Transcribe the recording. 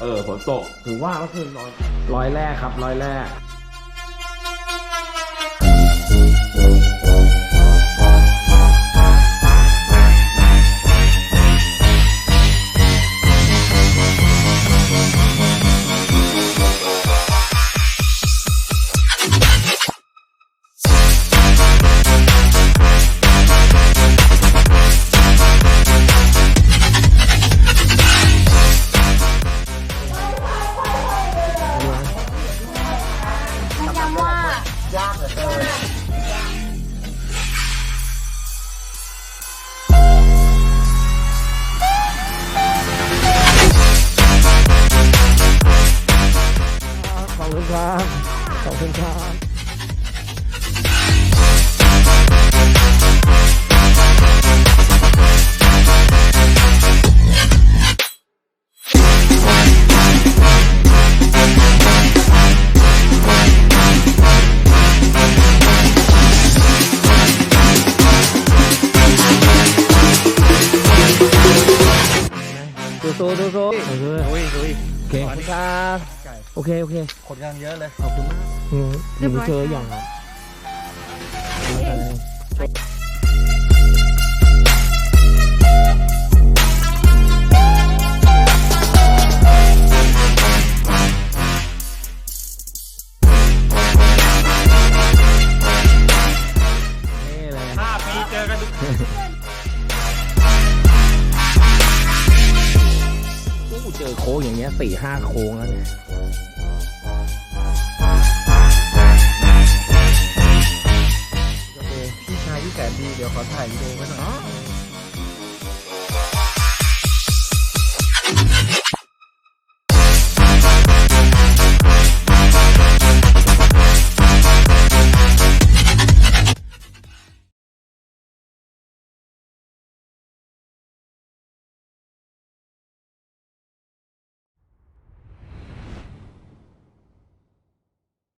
เออฝนตกถือว่าก็คือร้อยร้อยแรกครับร้อยแรก เพราะว่ายากเหลือเกินขอบคุณครับ ขอบคุณครับ ดูโซดูโซดูโซลุยลุยโอเคขอบคุณครับโอเคโอเคคนงานเยอะเลยขอบคุณมากอืมเรียบร้อยเจอค่ะอย่างครั เจอโค้งอย่างเงี้ยสี่ห้าโค้งแล้วเนี่ยพี่ชายที่แสนดีเดี๋ยวขอถ่ายวีดีโอไว้หน่อย